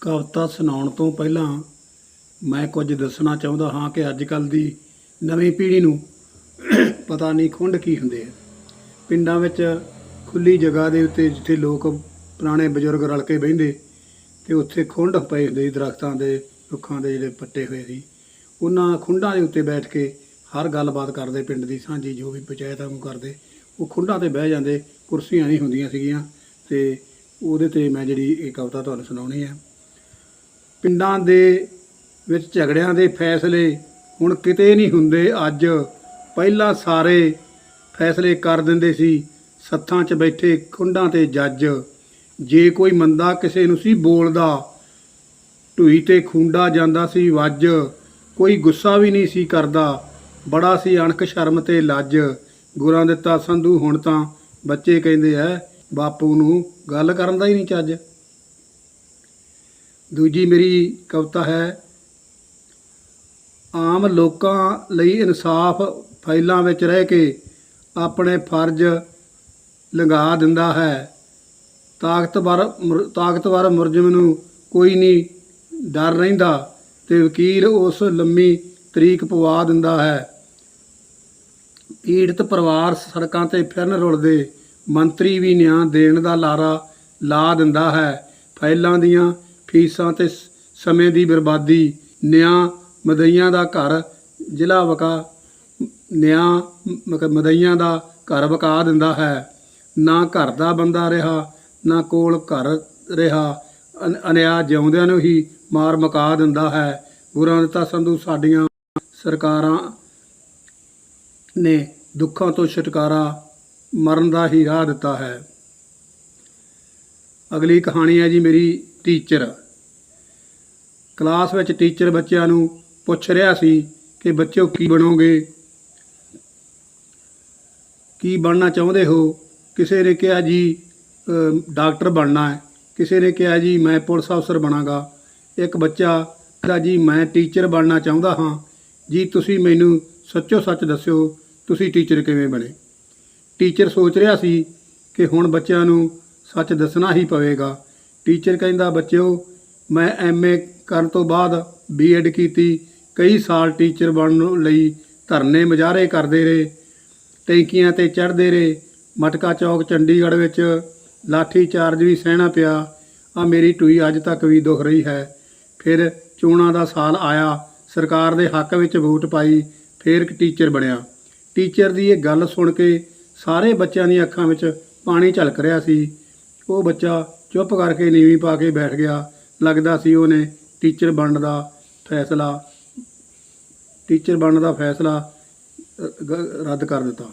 ਕਵਿਤਾ ਸੁਣਾਉਣ ਤੋਂ ਪਹਿਲਾਂ ਮੈਂ ਕੁਝ ਦੱਸਣਾ ਚਾਹੁੰਦਾ ਹਾਂ ਕਿ ਅੱਜ ਕੱਲ ਦੀ ਨਵੀਂ ਪੀੜ੍ਹੀ ਨੂੰ ਪਤਾ ਨਹੀਂ ਖੁੰਡ ਕੀ ਹੁੰਦੇ ਆ। ਪਿੰਡਾਂ ਵਿੱਚ ਖੁੱਲੀ ਜਗ੍ਹਾ ਦੇ ਉੱਤੇ ਜਿੱਥੇ ਲੋਕ ਪੁਰਾਣੇ ਬਜ਼ੁਰਗ ਰਲ ਕੇ ਬਹਿੰਦੇ ਤੇ ਉੱਥੇ ਖੁੰਡ ਪਏ ਹੁੰਦੇ ਸੀ ਦਰਖਤਾਂ ਦੇ, ਰੁੱਖਾਂ ਦੇ ਜਿਹੜੇ ਪੱਟੇ ਹੋਏ ਸੀ। ਉਹਨਾਂ ਖੁੰਡਾਂ ਦੇ ਉੱਤੇ ਬੈਠ ਕੇ ਹਰ ਗੱਲਬਾਤ ਕਰਦੇ ਪਿੰਡ ਦੀ ਸਾਂਝੀ, ਜੋ ਵੀ ਪੰਚਾਇਤਾਂ ਨੂੰ ਕਰਦੇ, ਉਹ ਖੁੰਡਾਂ ਤੇ ਬਹਿ ਜਾਂਦੇ, ਕੁਰਸੀਆਂ ਨਹੀਂ ਹੁੰਦੀਆਂ ਸੀਗੀਆਂ ਤੇ ਉਹਦੇ ਤੇ ਮੈਂ ਜਿਹੜੀ ਇਹ ਕਵਿਤਾ ਤੁਹਾਨੂੰ ਸੁਣਾਉਣੀ ਹੈ ਪਿੰਡਾਂ ਦੇ ਵਿੱਚ ਝਗੜਿਆਂ ਦੇ ਫੈਸਲੇ ਹੁਣ ਕਿਤੇ ਨਹੀਂ ਹੁੰਦੇ। ਅੱਜ ਪਹਿਲਾਂ ਸਾਰੇ ਫੈਸਲੇ ਕਰ ਦਿੰਦੇ ਸੀ। ਸੱਥਾਂ 'ਚ ਬੈਠੇ ਖੁੰਡਾਂ ਤੇ ਜੱਜ। ਜੇ ਕੋਈ ਮੰਦਾ ਕਿਸੇ ਨੂੰ ਸੀ ਬੋਲਦਾ ਢੂਈ ਤੇ ਖੁੰਡਾ ਜਾਂਦਾ ਸੀ ਵੱਜ। ਕੋਈ ਗੁੱਸਾ ਵੀ ਨਹੀਂ ਸੀ ਕਰਦਾ। ਬੜਾ ਸੀ ਅਣਖ ਸ਼ਰਮ ਤੇ ਲੱਜ। ਗੁਰਾਂ ਦਿੱਤਾ ਸੰਧੂ, ਹੁਣ ਤਾਂ ਬੱਚੇ ਕਹਿੰਦੇ ਐ ਬਾਪੂ ਨੂੰ ਗੱਲ ਕਰਨ ਦਾ ਹੀ ਨਹੀਂ ਚੱਜ। ਦੂਜੀ ਮੇਰੀ ਕਵਿਤਾ ਹੈ, ਆਮ ਲੋਕਾਂ ਲਈ ਇਨਸਾਫ ਫਾਈਲਾਂ ਵਿੱਚ ਰਹਿ ਕੇ ਆਪਣੇ ਫਰਜ਼ ਲੰਘਾ ਦਿੰਦਾ ਹੈ। ਤਾਕਤਵਰ ਮੁਰ- ਤਾਕਤਵਰ ਮੁਰਜਮ ਨੂੰ ਕੋਈ ਨਹੀਂ ਡਰ ਰਹਿੰਦਾ ਤੇ ਵਕੀਲ ਉਸ ਲੰਮੀ ਤਰੀਕ ਪਵਾ ਦਿੰਦਾ ਹੈ। ਪੀੜਤ ਪਰਿਵਾਰ ਸੜਕਾਂ ਤੇ ਫਿਰਨ ਰੁਲਦੇ ਮੰਤਰੀ ਵੀ ਨਿਆਂ ਦੇਣ ਦਾ ਲਾਰਾ ਲਾ ਦਿੰਦਾ ਹੈ। ਫਾਈਲਾਂ ਦੀਆਂ ਫੀਸਾਂ ਤੇ ਸ- ਸਮੇਂ ਦੀ ਬਰਬਾਦੀ, ਨਿਆਂ ਮਦਈਆਂ ਦਾ ਘਰ, ਜ਼ਿਲ੍ਹਾ ਵਕਾ, ਨਿਆਂ ਮ- ਮਦਈਆਂ ਦਾ ਘਰ ਵਕਾ ਦਿੰਦਾ ਹੈ। ਨਾ ਘਰ ਦਾ ਬੰਦਾ ਰਿਹਾ, ਨਾ ਕੋਲ ਘਰ ਰਿਹਾ। ਅਨ- ਅਨਿਆ ਜਿਉਂਦਿਆਂ ਨੂੰ ਹੀ ਮਾਰ ਮਕਾ ਦਿੰਦਾ ਹੈ। ਗੁਰਾਂ ਦਿੱਤਾ ਸੰਧੂ ਸਾਡੀਆਂ ਸਰਕਾਰਾਂ ਨੇ ਦੁੱਖਾਂ ਤੋਂ ਛੁਟਕਾਰਾ ਮਰਨ ਦਾ ਹੀ ਰਾਹ ਦਿੱਤਾ ਹੈ। ਅਗਲੀ ਕਹਾਣੀ ਹੈ ਜੀ ਮੇਰੀ ਟੀਚਰ। ਕਲਾਸ ਵਿੱਚ ਟੀਚਰ ਬੱਚਿਆਂ ਨੂੰ ਪੁੱਛ ਰਿਹਾ ਸੀ ਕਿ ਬੱਚਿਓ ਕੀ ਬਣੋਗੇ? ਕੀ ਬਣਨਾ ਚਾਹੁੰਦੇ ਹੋ? ਕਿਸੇ ਨੇ ਕਿਹਾ ਜੀ ਡਾਕਟਰ ਬਣਨਾ ਹੈ। ਕਿਸੇ ਨੇ ਕਿਹਾ ਜੀ, ਮੈਂ ਪੁਲਿਸ ਅਫਸਰ ਬਣਾਂਗਾ। ਇੱਕ ਬੱਚਾ ਕਹਿੰਦਾ ਜੀ, ਮੈਂ ਟੀਚਰ ਬਣਨਾ ਚਾਹੁੰਦਾ ਹਾਂ। ਜੀ, ਤੁਸੀਂ ਮੈਨੂੰ ਸੱਚੋ ਸੱਚ ਦੱਸਿਓ, ਤੁਸੀਂ ਟੀਚਰ ਕਿਵੇਂ ਬਣੇ? ਟੀਚਰ ਸੋਚ ਰਿਹਾ ਸੀ ਕਿ ਹੁਣ ਬੱਚਿਆਂ ਨੂੰ ਸੱਚ ਦੱਸਣਾ ਹੀ ਪਵੇਗਾ। ਟੀਚਰ ਕਹਿੰਦਾ, ਬੱਚਿਓ, ਮੈਂ ਐਮਏ ਕਰਨ ਤੋਂ ਬਾਅਦ ਬੀਐਡ ਕੀਤੀ। ਕਈ ਸਾਲ ਟੀਚਰ ਬਣਨ ਲਈ ਧਰਨੇ ਮੁਜ਼ਾਹਰੇ ਕਰਦੇ ਰਹੇ, ਟੈਂਕੀਆਂ ਤੇ ਚੜ੍ਹਦੇ ਰਹੇ। ਮਟਕਾ ਚੌਕ, ਚੰਡੀਗੜ੍ਹ ਵਿੱਚ ਲਾਠੀ ਚਾਰਜ ਵੀ ਸਹਿਣਾ ਪਿਆ। ਆ ਮੇਰੀ ਟੂਈ ਅੱਜ ਤੱਕ ਵੀ ਦੁਖ ਰਹੀ ਹੈ। ਫਿਰ ਚੋਣਾਂ ਦਾ ਸਾਲ ਆਇਆ। ਸਰਕਾਰ ਦੇ ਹੱਕ ਵਿੱਚ ਵੋਟ ਪਾਈ, ਫਿਰ ਇੱਕ ਟੀਚਰ ਬਣਿਆ। ਟੀਚਰ ਦੀ ਇਹ ਗੱਲ ਸੁਣ ਕੇ ਸਾਰੇ ਬੱਚਿਆਂ ਦੀਆਂ ਅੱਖਾਂ ਵਿੱਚ ਪਾਣੀ ਝਲਕ ਰਿਹਾ ਸੀ। ਉਹ ਬੱਚਾ ਚੁੱਪ ਕਰਕੇ ਨੀਵੀਂ ਪਾ ਕੇ ਬੈਠ ਗਿਆ। ਲੱਗਦਾ ਸੀ ਉਹਨੇ ਟੀਚਰ ਬਣਨ ਦਾ ਫੈਸਲਾ, ਟੀਚਰ ਬਣਨ ਦਾ ਫੈਸਲਾ ਰੱਦ ਕਰ ਦਿੱਤਾ।